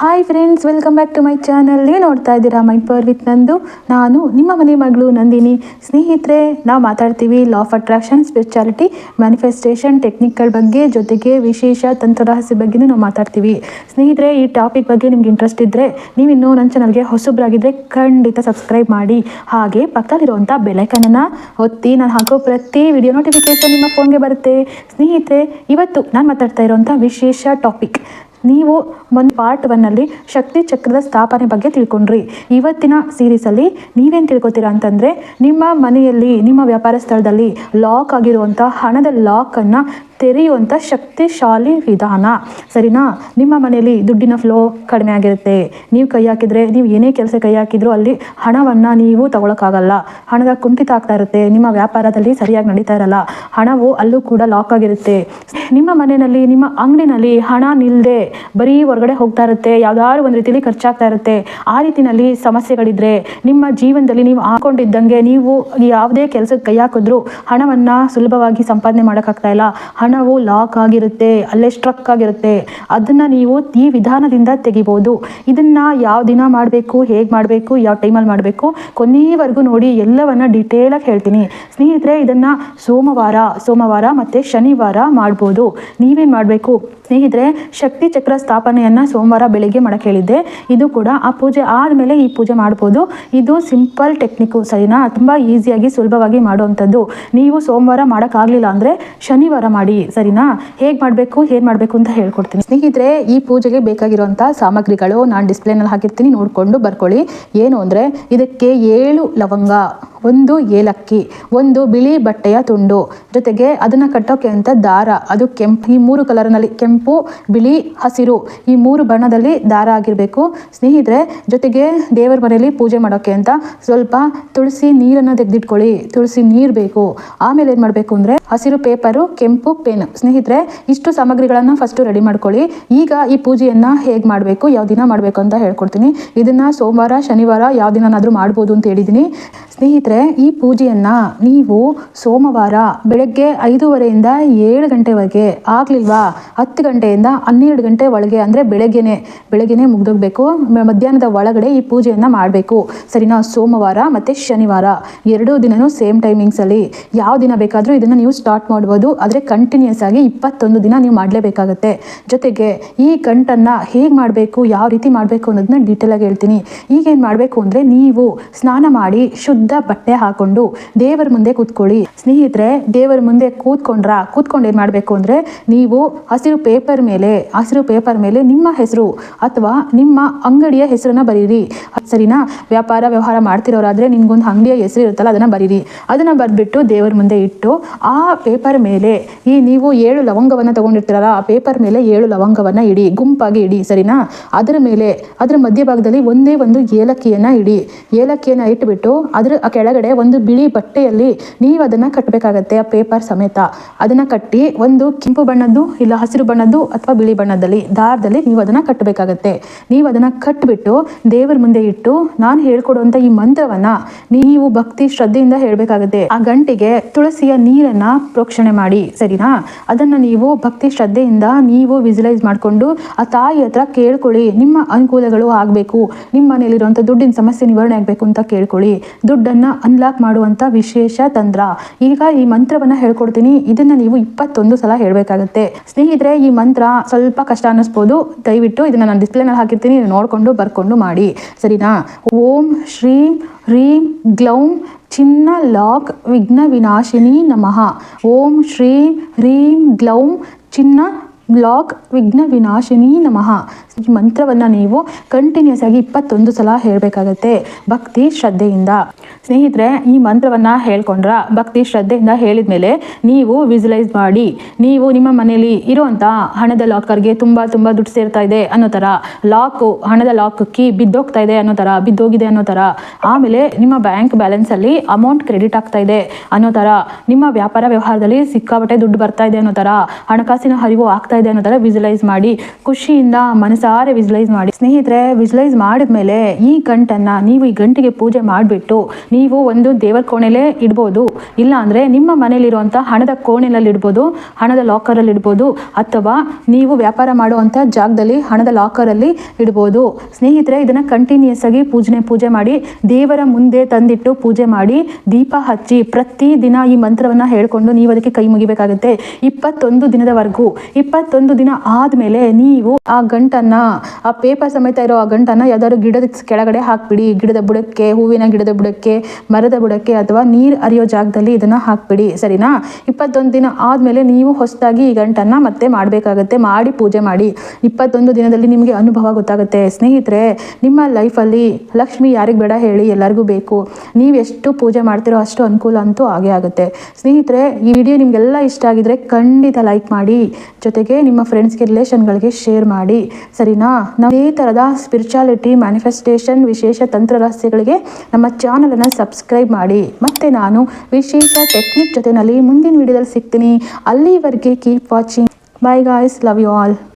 Hi friends welcome back to my channel ನೀವು ನೋಡ್ತಾ ಇದ್ದೀರಾ ಮೈ ಪವರ್ ವಿತ್ ನಂದು? ನಾನು ನಿಮ್ಮ ಮನೆ ಮಗಳು ನಂದಿನಿ. ಸ್ನೇಹಿತರೆ, ನಾವು ಮಾತಾಡ್ತೀವಿ law of attraction speciality manifestation ಟೆಕ್ನಿಕ್ಗಳ ಬಗ್ಗೆ ಜೊತೆಗೆ ವಿಶೇಷ ತಂತ್ರರಹಸ್ಯ ಬಗ್ಗೆ ನಾವು ಮಾತಾಡ್ತೀವಿ. ಸ್ನೇಹಿತರೆ, ಈ ಟಾಪಿಕ್ ಬಗ್ಗೆ ನಿಮ್ಗೆ ಇಂಟ್ರೆಸ್ಟ್ ಇದ್ದರೆ ನೀವಿನ್ನೂ ನನ್ನ ಚಾನಲ್ಗೆ ಹೊಸಬ್ರಾಗಿದ್ದರೆ ಖಂಡಿತ ಸಬ್ಸ್ಕ್ರೈಬ್ ಮಾಡಿ. ಹಾಗೆ ಪಕ್ಕದಲ್ಲಿರುವಂಥ ಬೆಲೈಕನನ್ನು ಒತ್ತಿ ನಾನು ಹಾಕೋ ಪ್ರತಿ ವಿಡಿಯೋ ನೋಟಿಫಿಕೇಷನ್ ನಿಮ್ಮ ಫೋನ್ಗೆ ಬರುತ್ತೆ. ಸ್ನೇಹಿತರೆ, ಇವತ್ತು ನಾನು ಮಾತಾಡ್ತಾ ಇರುವಂಥ ವಿಶೇಷ ಟಾಪಿಕ್ ನೀವು ಒಂದು ಪಾರ್ಟ್ ಒನ್ನಲ್ಲಿ ಶಕ್ತಿ ಚಕ್ರದ ಸ್ಥಾಪನೆ ಬಗ್ಗೆ ತಿಳ್ಕೊಂಡ್ರಿ. ಇವತ್ತಿನ ಸೀರೀಸಲ್ಲಿ ನೀವೇನು ತಿಳ್ಕೊತೀರಾ ಅಂತಂದರೆ, ನಿಮ್ಮ ಮನೆಯಲ್ಲಿ, ನಿಮ್ಮ ವ್ಯಾಪಾರ ಸ್ಥಳದಲ್ಲಿ ಲಾಕ್ ಆಗಿರುವಂಥ ಹಣದ ಲಾಕನ್ನು ತೆರೆಯುವಂಥ ಶಕ್ತಿಶಾಲಿ ವಿಧಾನ. ಸರಿನಾ? ನಿಮ್ಮ ಮನೆಯಲ್ಲಿ ದುಡ್ಡಿನ ಫ್ಲೋ ಕಡಿಮೆ ಆಗಿರುತ್ತೆ. ನೀವು ಕೈ ಹಾಕಿದರೆ, ನೀವು ಏನೇ ಕೆಲಸ ಕೈ ಹಾಕಿದ್ರು ಅಲ್ಲಿ ಹಣವನ್ನು ನೀವು ತಗೊಳಕ್ಕಾಗಲ್ಲ. ಹಣದ ಕುಂಠಿತ ಆಗ್ತಾ ಇರುತ್ತೆ. ನಿಮ್ಮ ವ್ಯಾಪಾರದಲ್ಲಿ ಸರಿಯಾಗಿ ನಡೀತಾ ಇರಲ್ಲ. ಹಣವು ಅಲ್ಲೂ ಕೂಡ ಲಾಕ್ ಆಗಿರುತ್ತೆ. ನಿಮ್ಮ ಮನೆಯಲ್ಲಿ, ನಿಮ್ಮ ಅಂಗಡಿನಲ್ಲಿ ಹಣ ನಿಲ್ಲದೆ ಬರೀ ಹೊರಗಡೆ ಹೋಗ್ತಾ ಇರುತ್ತೆ. ಯಾವ್ದಾದ್ರು ಒಂದು ರೀತಿಯಲ್ಲಿ ಖರ್ಚಾಗ್ತಾ ಇರುತ್ತೆ. ಆ ರೀತಿಯಲ್ಲಿ ಸಮಸ್ಯೆಗಳಿದ್ರೆ, ನಿಮ್ಮ ಜೀವನದಲ್ಲಿ ನೀವು ಹಾಕೊಂಡಿದ್ದಂಗೆ ನೀವು ಯಾವುದೇ ಕೆಲಸಕ್ಕೆ ಕೈ ಹಾಕಿದ್ರು ಹಣವನ್ನು ಸುಲಭವಾಗಿ ಸಂಪಾದನೆ ಮಾಡೋಕ್ಕಾಗ್ತಾ ಇಲ್ಲ. ಹಣವು ಲಾಕ್ ಆಗಿರುತ್ತೆ, ಅಲ್ಲೇ ಸ್ಟ್ರಕ್ ಆಗಿರುತ್ತೆ. ಅದನ್ನು ನೀವು ಈ ವಿಧಾನದಿಂದ ತೆಗಿಬೋದು. ಇದನ್ನು ಯಾವ ದಿನ ಮಾಡಬೇಕು, ಹೇಗೆ ಮಾಡಬೇಕು, ಯಾವ ಟೈಮಲ್ಲಿ ಮಾಡಬೇಕು ಕೊನೆಯವರೆಗೂ ನೋಡಿ ಎಲ್ಲವನ್ನ ಡೀಟೇಲಾಗಿ ಹೇಳ್ತೀನಿ. ಸ್ನೇಹಿತರೆ, ಇದನ್ನು ಸೋಮವಾರ ಸೋಮವಾರ ಮತ್ತು ಶನಿವಾರ ಮಾಡ್ಬೋದು. ನೀವೇನು ಮಾಡಬೇಕು? ಸ್ನೇಹಿತರೆ, ಶಕ್ತಿ ಚಕ್ರ ಸ್ಥಾಪನೆಯನ್ನು ಸೋಮವಾರ ಬೆಳಿಗ್ಗೆ ಮಾಡಕ್ಕೆ ಹೇಳಿದ್ದೆ. ಇದು ಕೂಡ ಆ ಪೂಜೆ ಆದಮೇಲೆ ಈ ಪೂಜೆ ಮಾಡ್ಬೋದು. ಇದು ಸಿಂಪಲ್ ಟೆಕ್ನಿಕ್ಕು ಸರಿನಾ? ತುಂಬ ಈಸಿಯಾಗಿ ಸುಲಭವಾಗಿ ಮಾಡುವಂಥದ್ದು. ನೀವು ಸೋಮವಾರ ಮಾಡೋಕ್ಕಾಗಲಿಲ್ಲ ಅಂದರೆ ಶನಿವಾರ ಮಾಡಿ. ಸರಿನಾ? ಹೇಗೆ ಮಾಡಬೇಕು ಏನು ಮಾಡಬೇಕು ಅಂತ ಹೇಳ್ಕೊಡ್ತೀನಿ. ಸ್ನೇಹಿತರೆ, ಈ ಪೂಜೆಗೆ ಬೇಕಾಗಿರುವಂಥ ಸಾಮಗ್ರಿಗಳು ನಾನು ಡಿಸ್ಪ್ಲೇನಲ್ಲಿ ಹಾಕಿರ್ತೀನಿ, ನೋಡಿಕೊಂಡು ಬರ್ಕೊಳ್ಳಿ. ಏನು ಅಂದರೆ, ಇದಕ್ಕೆ ಏಳು ಲವಂಗ. ಒಂದು ಏಲಕ್ಕಿ, ಒಂದು ಬಿಳಿ ಬಟ್ಟೆಯ ತುಂಡು. ಜೊತೆಗೆ ಅದನ್ನು ಕಟ್ಟೋಕೆ ಅಂತ ದಾರ. ಅದು ಕೆಂಪು, ಈ ಮೂರು ಕಲರ್ನಲ್ಲಿ ಕೆಂಪು, ಬಿಳಿ, ಹಸಿರು. ಈ ಮೂರು ಬಣ್ಣದಲ್ಲಿ ದಾರ ಆಗಿರಬೇಕು. ಸ್ನೇಹಿತರೆ, ಜೊತೆಗೆ ದೇವರ ಮನೆಯಲ್ಲಿ ಪೂಜೆ ಮಾಡೋಕ್ಕೆ ಅಂತ ಸ್ವಲ್ಪ ತುಳಸಿ ನೀರನ್ನು ತೆಗೆದಿಟ್ಕೊಳ್ಳಿ. ತುಳಸಿ ನೀರು ಬೇಕು. ಆಮೇಲೆ ಏನು ಮಾಡಬೇಕು ಅಂದರೆ ಹಸಿರು ಪೇಪರು, ಕೆಂಪು ಪೆನ್. ಸ್ನೇಹಿತರೆ, ಇಷ್ಟು ಸಾಮಗ್ರಿಗಳನ್ನು ಫಸ್ಟು ರೆಡಿ ಮಾಡ್ಕೊಳ್ಳಿ. ಈಗ ಈ ಪೂಜೆಯನ್ನು ಹೇಗೆ ಮಾಡಬೇಕು, ಯಾವ ದಿನ ಮಾಡಬೇಕು ಅಂತ ಹೇಳ್ಕೊಡ್ತೀನಿ. ಇದನ್ನು ಸೋಮವಾರ, ಶನಿವಾರ ಯಾವ ದಿನನಾದರೂ ಮಾಡ್ಬೋದು ಅಂತ ಹೇಳಿದ್ದೀನಿ. ಸ್ನೇಹಿತರೆ ಈ ಪೂಜೆಯನ್ನು ನೀವು ಸೋಮವಾರ ಬೆಳಗ್ಗೆ ಐದೂವರೆಯಿಂದ ಏಳು ಗಂಟೆವರೆಗೆ ಆಗಲಿಲ್ವಾ? ಹತ್ತು ಗಂಟೆಯಿಂದ ಹನ್ನೆರಡು ಗಂಟೆ ಒಳಗೆ ಅಂದರೆ ಬೆಳಗ್ಗೆನೆ ಬೆಳಗ್ಗೆನೆ ಮುಗ್ದೋಗ್ಬೇಕು. ಮಧ್ಯಾಹ್ನದ ಒಳಗಡೆ ಈ ಪೂಜೆಯನ್ನು ಮಾಡಬೇಕು. ಸರಿನಾ? ಸೋಮವಾರ ಮತ್ತು ಶನಿವಾರ. ಎರಡೂ ದಿನವೂ ಸೇಮ್ ಟೈಮಿಂಗ್ಸಲ್ಲಿ ಯಾವ ದಿನ ಬೇಕಾದರೂ ಇದನ್ನು ನೀವು ಸ್ಟಾರ್ಟ್ ಮಾಡ್ಬೋದು. ಆದರೆ ಕಂಟಿನ್ಯೂಸ್ ಆಗಿ ಇಪ್ಪತ್ತೊಂದು ದಿನ ನೀವು ಮಾಡಲೇಬೇಕಾಗತ್ತೆ. ಜೊತೆಗೆ ಈ ಗಂಟನ್ನು ಹೇಗೆ ಮಾಡಬೇಕು, ಯಾವ ರೀತಿ ಮಾಡಬೇಕು ಅನ್ನೋದನ್ನ ಡೀಟೇಲಾಗಿ ಹೇಳ್ತೀನಿ. ಈಗೇನು ಮಾಡಬೇಕು ಅಂದರೆ ನೀವು ಸ್ನಾನ ಮಾಡಿ ಶುದ್ಧ ಹಾಕೊಂಡು ದೇವರ ಮುಂದೆ ಕೂತ್ಕೊಳ್ಳಿ. ಸ್ನೇಹಿತರೆ, ದೇವರ ಮುಂದೆ ಕೂತ್ಕೊಂಡ್ರ? ಕೂತ್ಕೊಂಡು ಏನು ಮಾಡಬೇಕು ಅಂದರೆ ನೀವು ಹಸಿರು ಪೇಪರ್ ಮೇಲೆ, ಹಸಿರು ಪೇಪರ್ ಮೇಲೆ ನಿಮ್ಮ ಹೆಸರು ಅಥವಾ ನಿಮ್ಮ ಅಂಗಡಿಯ ಹೆಸರನ್ನ ಬರೀರಿ. ಸರಿನಾ? ವ್ಯಾಪಾರ ವ್ಯವಹಾರ ಮಾಡ್ತಿರೋರಾದರೆ ನಿಮ್ಗೊಂದು ಅಂಗಡಿಯ ಹೆಸರು ಇರುತ್ತಲ್ಲ, ಅದನ್ನು ಬರೀರಿ. ಅದನ್ನು ಬರೆದ್ಬಿಟ್ಟು ದೇವರ ಮುಂದೆ ಇಟ್ಟು ಆ ಪೇಪರ್ ಮೇಲೆ ಈ ನೀವು ಏಳು ಲವಂಗವನ್ನು ತೊಗೊಂಡಿರ್ತೀರಲ್ಲ, ಆ ಪೇಪರ್ ಮೇಲೆ ಏಳು ಲವಂಗವನ್ನು ಇಡಿ. ಗುಂಪಾಗಿ ಇಡಿ, ಸರಿನಾ? ಅದರ ಮೇಲೆ, ಅದರ ಮಧ್ಯಭಾಗದಲ್ಲಿ ಒಂದೇ ಒಂದು ಏಲಕ್ಕಿಯನ್ನು ಇಡಿ. ಏಲಕ್ಕಿಯನ್ನು ಇಟ್ಬಿಟ್ಟು ಅದರ ಕೆಳಗಡೆ ಒಂದು ಬಿಳಿ ಬಟ್ಟೆಯಲ್ಲಿ ನೀವು ಅದನ್ನು ಕಟ್ಟಬೇಕಾಗತ್ತೆ ಆ ಪೇಪರ್ ಸಮೇತ. ಅದನ್ನು ಕಟ್ಟಿ ಒಂದು ಕೆಂಪು ಬಣ್ಣದ್ದು ಇಲ್ಲ ಹಸಿರು ಬಣ್ಣದ್ದು ಅಥವಾ ಬಿಳಿ ಬಣ್ಣದಲ್ಲಿ ದಾರದಲ್ಲಿ ನೀವು ಅದನ್ನು ಕಟ್ಟಬೇಕಾಗತ್ತೆ. ನೀವು ಅದನ್ನು ಕಟ್ಟಿಬಿಟ್ಟು ದೇವರ ಮುಂದೆ ಇಟ್ಟು ನಾನು ಹೇಳ್ಕೊಡುವಂಥ ಈ ಮಂತ್ರವನ್ನು ನೀವು ಭಕ್ತಿ ಶ್ರದ್ಧೆಯಿಂದ ಹೇಳಬೇಕಾಗತ್ತೆ. ಆ ಗಂಟೆಗೆ ತುಳಸಿಯ ನೀರನ್ನು ಪ್ರೋಕ್ಷಣೆ ಮಾಡಿ, ಸರಿನಾ? ಅದನ್ನು ನೀವು ಭಕ್ತಿ ಶ್ರದ್ಧೆಯಿಂದ ನೀವು ವಿಜುಲೈಸ್ ಮಾಡಿಕೊಂಡು ಆ ತಾಯಿ ಹತ್ರ ಕೇಳ್ಕೊಳ್ಳಿ, ನಿಮ್ಮ ಅನುಕೂಲಗಳು ಆಗಬೇಕು ನಿಮ್ಮ ಮನೆಯಲ್ಲಿರುವಂಥ ದುಡ್ಡಿನ ಸಮಸ್ಯೆ ನಿವಾರಣೆ ಆಗಬೇಕು ಅಂತ ಕೇಳ್ಕೊಳ್ಳಿ. ದುಡ್ಡನ್ನು ಅನ್ಲಾಕ್ ಮಾಡುವಂಥ ವಿಶೇಷ ತಂತ್ರ. ಈಗ ಈ ಮಂತ್ರವನ್ನು ಹೇಳ್ಕೊಡ್ತೀನಿ. ಇದನ್ನು ನೀವು ಇಪ್ಪತ್ತೊಂದು ಸಲ ಹೇಳಬೇಕಾಗತ್ತೆ. ಸ್ನೇಹಿತರೆ, ಈ ಮಂತ್ರ ಸ್ವಲ್ಪ ಕಷ್ಟ ಅನ್ನಿಸ್ಬೋದು. ದಯವಿಟ್ಟು ಇದನ್ನು ನಾನು ಡಿಸ್ಪ್ಲೇನಲ್ಲಿ ಹಾಕಿರ್ತೀನಿ. ನೋಡಿಕೊಂಡು, ಬರ್ಕೊಂಡು ಮಾಡಿ. ಸರಿನಾ? ಓಂ ಶ್ರೀಂ ಹ್ರೀಂ ಗ್ಲೌಂ ಚಿನ್ನ ಲಾಕ್ ವಿಘ್ನ ವಿನಾಶಿನಿ ನಮಃ. ಓಂ ಶ್ರೀಂ ಹ್ರೀಂ ಗ್ಲೌಂ ಚಿನ್ನ ಲಾಕ್ ವಿಘ್ನ ವಿನಾಶಿನಿ ನಮಃ. ಈ ಮಂತ್ರವನ್ನು ನೀವು ಕಂಟಿನ್ಯೂಸ್ ಆಗಿ ಇಪ್ಪತ್ತೊಂದು ಸಲ ಹೇಳಬೇಕಾಗತ್ತೆ. ಭಕ್ತಿ ಶ್ರದ್ಧೆಯಿಂದ. ಸ್ನೇಹಿತರೆ, ಈ ಮಂತ್ರವನ್ನು ಹೇಳ್ಕೊಂಡ್ರ? ಭಕ್ತಿ ಶ್ರದ್ಧೆಯಿಂದ ಹೇಳಿದ ಮೇಲೆ ನೀವು ವಿಜುಲೈಸ್ ಮಾಡಿ. ನೀವು ನಿಮ್ಮ ಮನೆಯಲ್ಲಿ ಇರುವಂಥ ಹಣದ ಲಾಕರ್ಗೆ ತುಂಬ ತುಂಬ ದುಡ್ಡು ಸೇರ್ತಾ ಇದೆ ಅನ್ನೋ ಥರ ಲಾಕು ಹಣದ ಲಾಕ್ ಕೀ ಬಿದ್ದೋಗ್ತಾ ಇದೆ ಅನ್ನೋ ಥರ, ಬಿದ್ದೋಗಿದೆ ಅನ್ನೋ ಥರ, ಆಮೇಲೆ ನಿಮ್ಮ ಬ್ಯಾಂಕ್ ಬ್ಯಾಲೆನ್ಸಲ್ಲಿ ಅಮೌಂಟ್ ಕ್ರೆಡಿಟ್ ಆಗ್ತಾ ಇದೆ ಅನ್ನೋ ಥರ, ನಿಮ್ಮ ವ್ಯಾಪಾರ ವ್ಯವಹಾರದಲ್ಲಿ ಸಿಕ್ಕಾಪಟ್ಟೆ ದುಡ್ಡು ಬರ್ತಾ ಇದೆ ಅನ್ನೋ ಥರ, ಹಣಕಾಸಿನ ಹರಿವು ಆಗ್ತಾ ಇದೆ ಅನ್ನೋ ಥರ ವಿಜುಲೈಸ್ ಮಾಡಿ, ಖುಷಿಯಿಂದ ಮನಸ್ಸಾರ ಮನಸಾರೆ ವಿಜುಲೈಸ್ ಮಾಡಿ. ಸ್ನೇಹಿತರೆ ವಿಜುಲೈಸ್ ಮಾಡಿದ್ಮೇಲೆ ಈ ಗಂಟನ್ನು ನೀವು ಈ ಗಂಟಿಗೆ ಪೂಜೆ ಮಾಡಿಬಿಟ್ಟು ನೀವು ಒಂದು ದೇವರ ಕೋಣೆಲೇ ಇಡ್ಬೋದು. ಇಲ್ಲ ಅಂದರೆ ನಿಮ್ಮ ಮನೇಲಿರುವಂಥ ಹಣದ ಕೋಣೆಯಲ್ಲಿ ಇಡ್ಬೋದು, ಹಣದ ಲಾಕರಲ್ಲಿ ಇಡ್ಬೋದು, ಅಥವಾ ನೀವು ವ್ಯಾಪಾರ ಮಾಡುವಂಥ ಜಾಗದಲ್ಲಿ ಹಣದ ಲಾಕರಲ್ಲಿ ಇಡ್ಬೋದು. ಸ್ನೇಹಿತರೆ, ಇದನ್ನು ಕಂಟಿನ್ಯೂಸ್ ಆಗಿ ಪೂಜನೆ ಪೂಜೆ ಮಾಡಿ, ದೇವರ ಮುಂದೆ ತಂದಿಟ್ಟು ಪೂಜೆ ಮಾಡಿ, ದೀಪ ಹಚ್ಚಿ ಪ್ರತಿ ದಿನ ಈ ಮಂತ್ರವನ್ನು ಹೇಳ್ಕೊಂಡು ನೀವು ಅದಕ್ಕೆ ಕೈ ಮುಗಿಬೇಕಾಗುತ್ತೆ. ಇಪ್ಪತ್ತೊಂದು ದಿನದವರೆಗೂ, ಇಪ್ಪತ್ತೊಂದು ದಿನ ಆದಮೇಲೆ ನೀವು ಆ ಗಂಟನ್ನು ಆ ಪೇಪರ್ ಸಮೇತ ಇರೋ ಆ ಗಂಟನ್ನು ಯಾವ್ದಾದ್ರು ಗಿಡದ ಕೆಳಗಡೆ ಹಾಕ್ಬಿಡಿ. ಗಿಡದ ಬುಡಕ್ಕೆ, ಹೂವಿನ ಗಿಡದ ಬುಡಕ್ಕೆ, ಮರದ ಬುಡಕ್ಕೆ ಅಥವಾ ನೀರು ಹರಿಯೋ ಜಾಗದಲ್ಲಿ ಇದನ್ನು ಹಾಕ್ಬಿಡಿ. ಸರಿನಾ? ಇಪ್ಪತ್ತೊಂದು ದಿನ ಆದಮೇಲೆ ನೀವು ಹೊಸದಾಗಿ ಈ ಗಂಟನ್ನು ಮತ್ತೆ ಮಾಡಬೇಕಾಗತ್ತೆ. ಮಾಡಿ ಪೂಜೆ ಮಾಡಿ. ಇಪ್ಪತ್ತೊಂದು ದಿನದಲ್ಲಿ ನಿಮಗೆ ಅನುಭವ ಗೊತ್ತಾಗುತ್ತೆ. ಸ್ನೇಹಿತರೆ, ನಿಮ್ಮ ಲೈಫಲ್ಲಿ ಲಕ್ಷ್ಮಿ ಯಾರಿಗೆ ಬೇಡ ಹೇಳಿ ಎಲ್ಲರಿಗೂ ಬೇಕು. ನೀವು ಎಷ್ಟು ಪೂಜೆ ಮಾಡ್ತಿರೋ ಅಷ್ಟು ಅನುಕೂಲ ಅಂತೂ ಆಗೇ ಆಗುತ್ತೆ. ಸ್ನೇಹಿತರೆ, ಈ ವಿಡಿಯೋ ನಿಮಗೆಲ್ಲ ಇಷ್ಟ ಆಗಿದ್ರೆ ಖಂಡಿತ ಲೈಕ್ ಮಾಡಿ. ಜೊತೆಗೆ ನಿಮ್ಮ ಫ್ರೆಂಡ್ಸ್ಗೆ ರಿಲೇಷನ್ಗಳಿಗೆ ಶೇರ್ ಮಾಡಿ. ಸರಿನಾ? ನಾವು ಇದೇ ಥರದ ಸ್ಪಿರಿಚುಯಾಲಿಟಿ ಮ್ಯಾನಿಫೆಸ್ಟೇಷನ್ ವಿಶೇಷ ತಂತ್ರ ರಹಸ್ಯಗಳಿಗೆ ನಮ್ಮ ಚಾನಲನ್ನು ಸಬ್ಸ್ಕ್ರೈಬ್ ಮಾಡಿ. ಮತ್ತು ನಾನು ವಿಶೇಷ ಟೆಕ್ನಿಕ್ ಜೊತೆನಲ್ಲಿ ಮುಂದಿನ ವಿಡಿಯೋದಲ್ಲಿ ಸಿಗ್ತೀನಿ. ಅಲ್ಲಿವರೆಗೆ keep watching bye guys love you all